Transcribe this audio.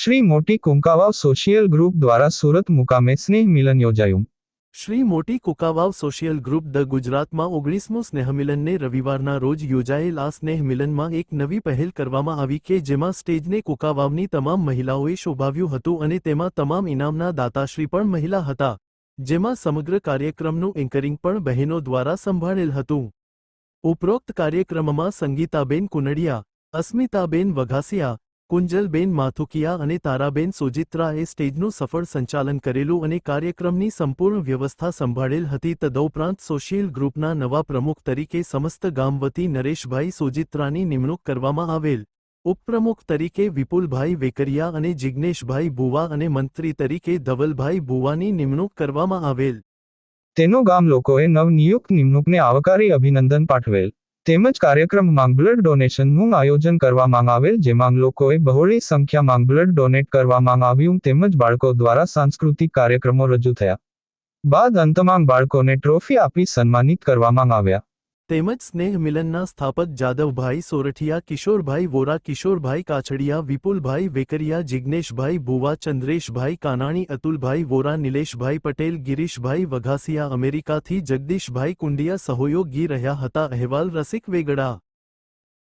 શ્રી મોટી Kunkavav social group દ્વારા સુરત મુકામે સ્નેહ મિલન યોજાયું. શ્રી મોટી કુકાવાવ સોશિયલ ગ્રુપ ધ ગુજરાતમાં ઓગણીસમું સ્નેહમિલનને રવિવારના રોજ યોજાયેલ આ સ્નેહ મિલનમાં એક નવી પહેલ કરવામાં આવી કે જેમાં સ્ટેજને કુકાવાવની તમામ મહિલાઓએ શોભાવ્યું હતું અને તેમાં તમામ ઇનામના દાતાશ્રી પણ મહિલા હતા, જેમાં સમગ્ર કાર્યક્રમનું એન્કરિંગ પણ બહેનો દ્વારા સંભાળેલ હતું. ઉપરોક્ત કાર્યક્રમમાં સંગીતાબેન કુનડિયા, અસ્મિતાબેન વઘાસિયા કુંજલબેન માથુકિયા અને તારાબેન સોજિત્રાએ સ્ટેજનું સફળ સંચાલન કરેલું અને કાર્યક્રમની સંપૂર્ણ વ્યવસ્થા સંભાળેલ હતી. તદઉપરાંત સોશિયલ ગ્રુપના નવા પ્રમુખ તરીકે સમસ્ત ગામ વતી નરેશભાઈ સોજિત્રાની નિમણૂક કરવામાં આવેલ. ઉપપ્રમુખ તરીકે વિપુલભાઈ વેકરિયા અને જિજ્ઞેશભાઈ ભુવા અને મંત્રી તરીકે ધવલભાઈ ભુવાની નિમણૂક કરવામાં આવેલ. તેનો ગામ લોકોએ નવનિયુક્ત નિમણૂકને આવકારી અભિનંદન પાઠવેલ. તેમજ કાર્યક્રમમાં બ્લડ ડોનેશનનું આયોજન કરવામાં આવેલ, જેમાં લોકોએ બહોળી સંખ્યામાં બ્લડ ડોનેટ કરવામાં આવ્યું, તેમજ બાળકો દ્વારા સાંસ્કૃતિક કાર્યક્રમો રજૂ થયા. બાદ અંતમાં બાળકોને ટ્રોફી આપી સન્માનિત કરવામાં આવ્યા. તેમજ સ્નેહ મિલનના સ્થાપક જાદવભાઈ સોરઠિયા કિશોરભાઈ વોરા કિશોરભાઈ કાછડિયા વિપુલભાઈ વેકરિયા જિજ્ઞેશભાઈ ભુવા ચંદ્રેશભાઈ કાનાણી અતુલભાઈ વોરા નિલેશભાઈ પટેલ ગિરીશભાઈ વઘાસિયા અમેરિકાથી જગદીશભાઈ કુંડિયા સહયોગી રહ્યા હતા અહેવાલ રસિક વેગડા